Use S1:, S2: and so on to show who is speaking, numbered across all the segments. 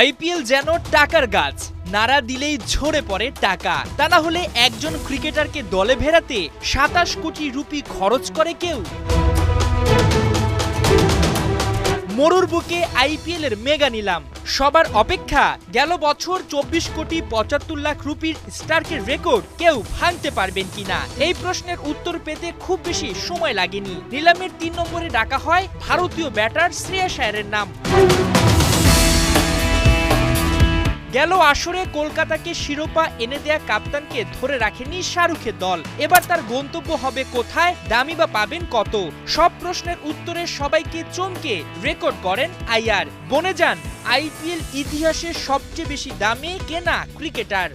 S1: IPL যেন টাকার গাছ। নাড়া দিলেই ঝরে পড়ে টাকা। তা না হলে একজন ক্রিকেটারকে দলে ভেড়াতে সাতাশ কোটি রুপি খরচ করে কেউ? মরুর বুকে আইপিএল এর মেগা নিলাম। সবার অপেক্ষা গেল বছর চব্বিশ কোটি পঁচাত্তর লাখ রুপির স্টার্কের রেকর্ড। কেউ ভাঙতে পারবেন কিনা? এই প্রশ্নের উত্তর পেতে খুব বেশি সময় লাগেনি। নিলামের তিন নম্বরে ডাকা হয় ভারতীয় ব্যাটার শ্রেয়াস আয়ারের নাম। গেল আসরে কলকাতাকে শিরোপা এনে দেয়া কাপ্তানকে ধরে রাখেনি শাহরুখের দল। এবার তার গন্তব্য হবে কোথায়, দামি বা পাবেন কত? সব প্রশ্নের উত্তরে সবাইকে চমকে রেকর্ড করেন আইয়ার বনে যান, আইপিএল ইতিহাসের সবচেয়ে বেশি দামে কেনা ক্রিকেটার।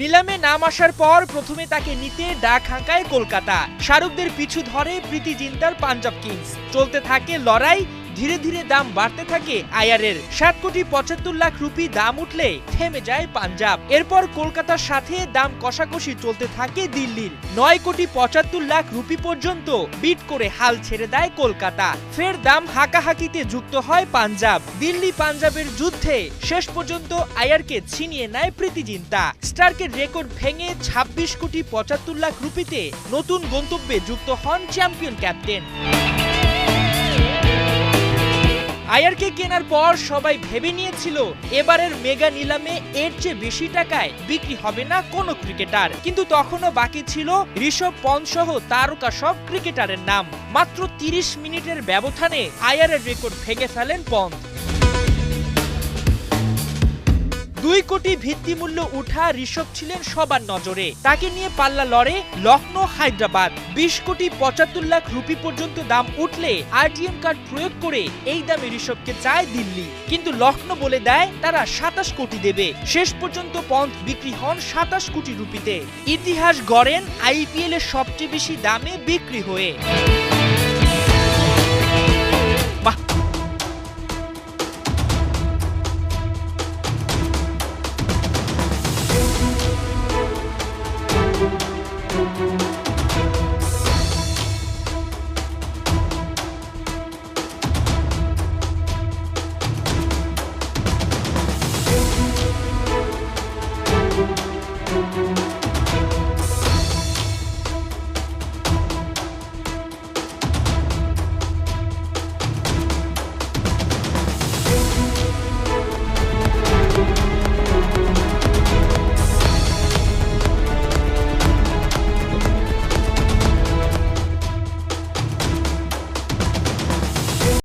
S1: নিলামে নাম আসার পর প্রথমে তাকে নিতে ডাক হাঁকায় কলকাতা। শাহরুখদের পিছু ধরে প্রীতি জিন্তার পাঞ্জাব কিংস। চলতে থাকে লড়াই ধীরে ধীরে দাম বাড়তে থাকে আয়ারের। সাত কোটি পঁচাত্তর লাখ রুপি দাম উঠলে থেমে যায় পাঞ্জাব। এরপর কলকাতার সাথে দাম কষাকষি চলতে থাকে দিল্লির। নয় কোটি পঁচাত্তর লাখ রুপি পর্যন্ত বিট করে হাল ছেড়ে দেয় কলকাতা। ফের দাম হাকাহাকিতে যুক্ত হয় পাঞ্জাব। দিল্লি পাঞ্জাবের যুদ্ধে শেষ পর্যন্ত আয়ারকে ছিনিয়ে নেয় প্রীতি জিন্তা। স্টার্কের রেকর্ড ভেঙে ২৬ কোটি পঁচাত্তর লাখ রুপিতে নতুন গন্তব্যে যুক্ত হন চ্যাম্পিয়ন ক্যাপ্টেন। আয়ারকে কেনার পর সবাই ভেবে নিয়েছিল, এবারের মেগা নিলামে এর চেয়ে বেশি টাকায় বিক্রি হবে না কোনো ক্রিকেটার। কিন্তু তখনও বাকি ছিল ঋষভ পন সহ তারকা সব ক্রিকেটারের নাম। মাত্র তিরিশ মিনিটের ব্যবধানে আয়ারের রেকর্ড ভেঙে ফেলেন পন্থ। দুই কোটি ভিত্তিমূল্য উঠা ঋষভ ছিলেন সবার নজরে। তাকে নিয়ে পাল্লা লড়ে লখনৌ হায়দ্রাবাদ। বিশ কোটি পঁচাত্তর লাখ রুপি পর্যন্ত দাম উঠলে আরটিএম কার্ড প্রয়োগ করে এই দামে ঋষভকে চায় দিল্লি। কিন্তু লখনৌ বলে দেয়, তারা সাতাশ কোটি দেবে। শেষ পর্যন্ত পন্থ বিক্রি হন সাতাশ কোটি রুপিতে। ইতিহাস গড়েন আইপিএল এর সবচেয়ে বেশি দামে বিক্রি হয়ে।